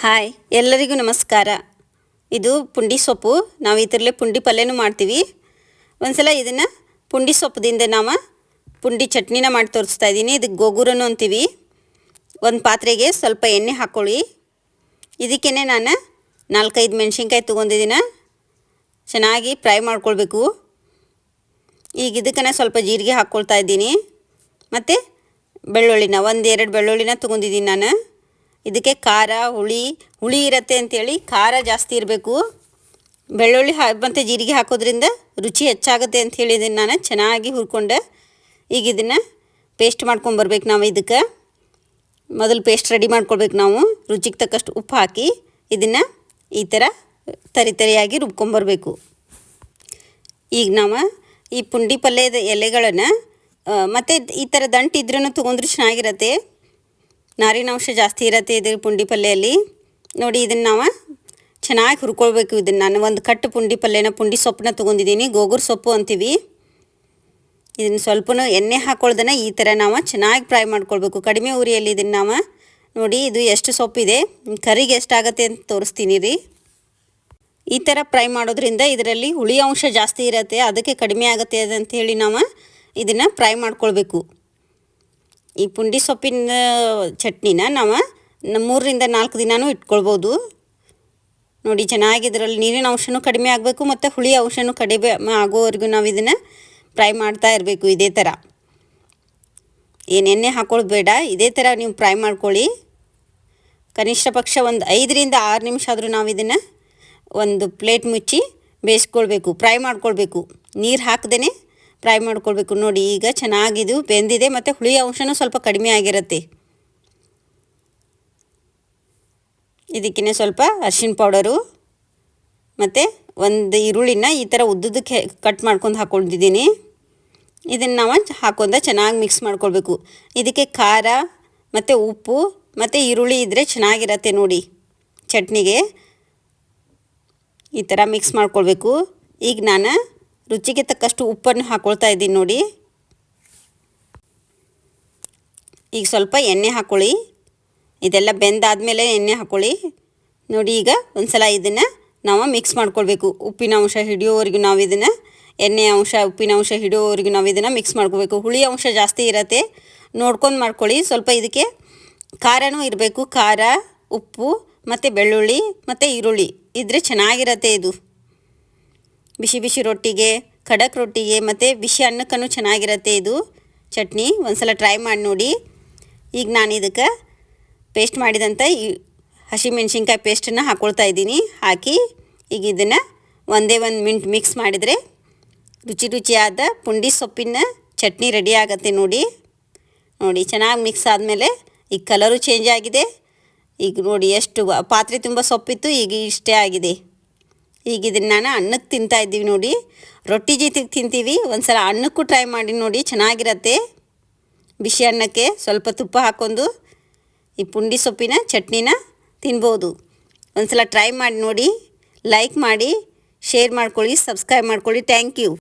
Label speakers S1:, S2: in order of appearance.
S1: Hi, ಎಲ್ಲರಿಗೂ ನಮಸ್ಕಾರ. ಇದು ಪುಂಡಿ ಸೊಪ್ಪು. ನಾವು ಇದರಲ್ಲೇ ಪುಂಡಿ ಪಲ್ಯನೂ ಮಾಡ್ತೀವಿ. ಒಂದ್ಸಲ ಇದನ್ನು ಪುಂಡಿ ಸೊಪ್ಪದಿಂದ ನಾವು ಪುಂಡಿ ಚಟ್ನಿನ ಮಾಡಿ ತೋರಿಸ್ತಾ ಇದ್ದೀನಿ ಇದಕ್ಕೆ ಗೋಗುರನು ಅಂತೀವಿ. ಒಂದು ಪಾತ್ರೆಗೆ ಸ್ವಲ್ಪ ಎಣ್ಣೆ ಹಾಕ್ಕೊಳ್ಳಿ ಇದಕ್ಕೇ ನಾನು ನಾಲ್ಕೈದು ಮೆಣಸಿನ್ಕಾಯಿ ತೊಗೊಂಡಿದ್ದೀನಿ ಚೆನ್ನಾಗಿ ಫ್ರೈ ಮಾಡ್ಕೊಳ್ಬೇಕು. ಈಗ ಇದಕ್ಕೆ ಸ್ವಲ್ಪ ಜೀರಿಗೆ ಹಾಕ್ಕೊಳ್ತಾ ಇದ್ದೀನಿ ಮತ್ತು ಬೆಳ್ಳುಳ್ಳಿನ, ಒಂದು ಎರಡು ಬೆಳ್ಳುಳ್ಳಿನ ತೊಗೊಂಡಿದ್ದೀನಿ ನಾನು. ಇದಕ್ಕೆ ಖಾರ, ಹುಳಿ ಹುಳಿ ಇರತ್ತೆ ಅಂತೇಳಿ ಖಾರ ಜಾಸ್ತಿ ಇರಬೇಕು. ಬೆಳ್ಳುಳ್ಳಿ ಹಾ, ಮತ್ತು ಜೀರಿಗೆ ಹಾಕೋದ್ರಿಂದ ರುಚಿ ಹೆಚ್ಚಾಗುತ್ತೆ ಅಂತ ಇದನ್ನು ನಾನು. ಚೆನ್ನಾಗಿ ಹುರ್ಕೊಂಡೆ ಈಗ ಇದನ್ನು ಪೇಸ್ಟ್ ಮಾಡ್ಕೊಂಬರ್ಬೇಕು ನಾವು ಇದಕ್ಕೆ. ಮೊದಲು ಪೇಸ್ಟ್ ರೆಡಿ ಮಾಡ್ಕೊಳ್ಬೇಕು ನಾವು. ರುಚಿಗೆ ತಕ್ಕಷ್ಟು ಉಪ್ಪು ಹಾಕಿ ಇದನ್ನು ಈ ಥರ ತರಿ ತರಿಯಾಗಿ ರುಬ್ಕೊಂಬರ್ಬೇಕು ಈಗ ನಾವು ಈ ಪುಂಡಿ ಪಲ್ಯದ ಎಲೆಗಳನ್ನು ಮತ್ತು ಈ ಥರ ದಂಟಿದ್ರೂ ತೊಗೊಂಡ್ರೆ ಚೆನ್ನಾಗಿರತ್ತೆ. ನಾರಿನಾಂಶ ಜಾಸ್ತಿ ಇರತ್ತೆ ಇದು ಪುಂಡಿ ಪಲ್ಯಲ್ಲಿ ನೋಡಿ ಇದನ್ನು ನಾವು ಚೆನ್ನಾಗಿ ಹುರ್ಕೊಳ್ಬೇಕು ಇದನ್ನು. ನಾನು ಒಂದು ಕಟ್ಟು ಪುಂಡಿ ಪಲ್ಯನ ಪುಂಡಿ ಸೊಪ್ಪನ್ನ ತೊಗೊಂಡಿದ್ದೀನಿ ಗೋಗುರ್ ಸೊಪ್ಪು ಅಂತೀವಿ. ಇದನ್ನು ಸ್ವಲ್ಪ ಎಣ್ಣೆ ಹಾಕೊಳ್ದನ ಈ ಥರ ನಾವು ಚೆನ್ನಾಗಿ ಫ್ರೈ ಮಾಡ್ಕೊಳ್ಬೇಕು. ಕಡಿಮೆ ಉರಿಯಲ್ಲಿ ಇದನ್ನು ನಾವು ನೋಡಿ ಇದು ಎಷ್ಟು ಸೊಪ್ಪಿದೆ. ಕರಿಗೆ ಎಷ್ಟಾಗತ್ತೆ ಅಂತ ತೋರಿಸ್ತೀನಿ ರೀ. ಈ ಥರ ಫ್ರೈ ಮಾಡೋದ್ರಿಂದ ಇದರಲ್ಲಿ ಹುಳಿ ಅಂಶ ಜಾಸ್ತಿ ಇರುತ್ತೆ. ಅದಕ್ಕೆ ಕಡಿಮೆ ಆಗುತ್ತೆ ಅಂತ ಹೇಳಿ ನಾವು ಇದನ್ನು ಫ್ರೈ ಮಾಡ್ಕೊಳ್ಬೇಕು. ಈ ಪುಂಡಿ ಸೊಪ್ಪಿನ ಚಟ್ನಿನ ನಾವು ಮೂರರಿಂದ ನಾಲ್ಕು ದಿನವೂ ಇಟ್ಕೊಳ್ಬೋದು. ನೋಡಿ ಚೆನ್ನಾಗಿ ಇದರಲ್ಲಿ ನೀರಿನ ಅಂಶನೂ ಕಡಿಮೆ ಆಗಬೇಕು ಮತ್ತು ಹುಳಿ ಅಂಶನೂ ಕಡಿಮೆ ಆಗೋವರೆಗೂ ನಾವು ಇದನ್ನು ಫ್ರೈ ಮಾಡ್ತಾ ಇರಬೇಕು ಇದೇ ಥರ ಏನು ಎಣ್ಣೆ ಹಾಕೊಳ್ಳೋದು ಬೇಡ, ಇದೇ ಥರ ನೀವು ಫ್ರೈ ಮಾಡ್ಕೊಳ್ಳಿ. ಕನಿಷ್ಠ ಪಕ್ಷ ಒಂದು ಐದರಿಂದ ಆರು ನಿಮಿಷ ಆದರೂ ನಾವು ಇದನ್ನು ಒಂದು ಪ್ಲೇಟ್ ಮುಚ್ಚಿ ಬೇಯಿಸ್ಕೊಳ್ಬೇಕು, ಫ್ರೈ ಮಾಡ್ಕೊಳ್ಬೇಕು. ನೀರು ಹಾಕ್ದೇ ಫ್ರೈ ಮಾಡ್ಕೊಳ್ಬೇಕು ನೋಡಿ, ಈಗ ಚೆನ್ನಾಗಿದು ಬೆಂದಿದೆ ಮತ್ತು ಹುಳಿ ಅಂಶನೂ ಸ್ವಲ್ಪ ಕಡಿಮೆ ಆಗಿರುತ್ತೆ. ಇದಕ್ಕಿನ್ನ ಸ್ವಲ್ಪ ಅರ್ಶಿಣ ಪೌಡರು ಮತ್ತು ಒಂದು ಈರುಳ್ಳಿನ ಈ ಥರ ಉದ್ದದಕ್ಕೆ ಕಟ್ ಮಾಡ್ಕೊಂಡು ಹಾಕ್ಕೊಂಡಿದ್ದೀನಿ ಇದನ್ನು ನಾವು ಹಾಕೊಂಡ ಚೆನ್ನಾಗಿ ಮಿಕ್ಸ್ ಮಾಡ್ಕೊಳ್ಬೇಕು. ಇದಕ್ಕೆ ಖಾರ ಮತ್ತು ಉಪ್ಪು ಮತ್ತು ಈರುಳ್ಳಿ ಇದ್ದರೆ ಚೆನ್ನಾಗಿರತ್ತೆ ನೋಡಿ. ಚಟ್ನಿಗೆ ಈ ಥರ ಮಿಕ್ಸ್ ಮಾಡ್ಕೊಳ್ಬೇಕು. ಈಗ ನಾನು ರುಚಿಗೆ ತಕ್ಕಷ್ಟು ಉಪ್ಪನ್ನು ಹಾಕ್ಕೊಳ್ತಾ ಇದ್ದೀನಿ ನೋಡಿ. ಈಗ ಸ್ವಲ್ಪ ಎಣ್ಣೆ ಹಾಕ್ಕೊಳ್ಳಿ ಇದೆಲ್ಲ ಬೆಂದಾದಮೇಲೆ ಎಣ್ಣೆ ಹಾಕ್ಕೊಳ್ಳಿ ನೋಡಿ ಈಗ ಒಂದು ಸಲ ಇದನ್ನು ನಾವು ಮಿಕ್ಸ್ ಮಾಡ್ಕೊಳ್ಬೇಕು. ಉಪ್ಪಿನ ಅಂಶ ಹಿಡಿಯೋವರೆಗೂ ನಾವು ಇದನ್ನು ಎಣ್ಣೆ ಅಂಶ, ಉಪ್ಪಿನ ಅಂಶ ಹಿಡಿಯೋವರೆಗೂ ನಾವು ಇದನ್ನು ಮಿಕ್ಸ್ ಮಾಡ್ಕೋಬೇಕು ಹುಳಿ ಅಂಶ ಜಾಸ್ತಿ ಇರತ್ತೆ. ನೋಡ್ಕೊಂಡು ಮಾಡ್ಕೊಳ್ಳಿ. ಸ್ವಲ್ಪ ಇದಕ್ಕೆ ಖಾರನೂ ಇರಬೇಕು. ಖಾರ, ಉಪ್ಪು ಮತ್ತು ಬೆಳ್ಳುಳ್ಳಿ ಮತ್ತು ಈರುಳ್ಳಿ. ಇದ್ದರೆ ಚೆನ್ನಾಗಿರತ್ತೆ ಇದು. ಬಿಸಿ ಬಿಸಿ ರೊಟ್ಟಿಗೆ, ಖಡಕ್ ರೊಟ್ಟಿಗೆ ಮತ್ತು ಬಿಸಿ ಅನ್ನಕ್ಕೂ ಚೆನ್ನಾಗಿರುತ್ತೆ ಇದು. ಚಟ್ನಿ ಒಂದು ಸಲ ಟ್ರೈ ಮಾಡಿ ನೋಡಿ. ಈಗ ನಾನು ಇದಕ್ಕೆ ಪೇಸ್ಟ್ ಮಾಡಿದಂಥ ಈ ಹಸಿಮೆಣ್ಸಿನ್ಕಾಯಿ ಪೇಸ್ಟನ್ನು ಹಾಕ್ಕೊಳ್ತಾ ಇದ್ದೀನಿ. ಹಾಕಿ ಈಗ ಇದನ್ನು ಒಂದೇ ಒಂದು ಮಿಂಟ್ ಮಿಕ್ಸ್ ಮಾಡಿದರೆ ರುಚಿ ರುಚಿಯಾದ ಪುಂಡಿ ಸೊಪ್ಪಿನ ಚಟ್ನಿ ರೆಡಿ ಆಗುತ್ತೆ ನೋಡಿ. ನೋಡಿ ಚೆನ್ನಾಗಿ ಮಿಕ್ಸ್ ಆದಮೇಲೆ ಈಗ ಕಲರು ಚೇಂಜ್ ಆಗಿದೆ. ಈಗ ನೋಡಿ ಎಷ್ಟು ಪಾತ್ರೆ ತುಂಬ ಸೊಪ್ಪಿತ್ತು, ಈಗ ಇಷ್ಟೇ ಆಗಿದೆ. ಈಗ ಇದನ್ನು ನಾನು ಅನ್ನಕ್ಕೆ ತಿಂತಾ ಇದ್ದೀವಿ ನೋಡಿ. ರೊಟ್ಟಿ ಜೊತೆಗೆ ತಿಂತೀವಿ. ಒಂದು ಸಲ ಅನ್ನಕ್ಕೂ ಟ್ರೈ ಮಾಡಿ ನೋಡಿ, ಚೆನ್ನಾಗಿರತ್ತೆ. ಬಿಸಿ ಅನ್ನಕ್ಕೆ ಸ್ವಲ್ಪ ತುಪ್ಪ ಹಾಕ್ಕೊಂಡು ಈ ಪುಂಡಿ ಸೊಪ್ಪಿನ ಚಟ್ನಿನ ತಿನ್ಬೋದು. ಒಂದು ಸಲ ಟ್ರೈ ಮಾಡಿ ನೋಡಿ. ಲೈಕ್ ಮಾಡಿ ಶೇರ್ ಮಾಡ್ಕೊಳ್ಳಿ ಸಬ್ಸ್ಕ್ರೈಬ್ ಮಾಡ್ಕೊಳ್ಳಿ. Thank you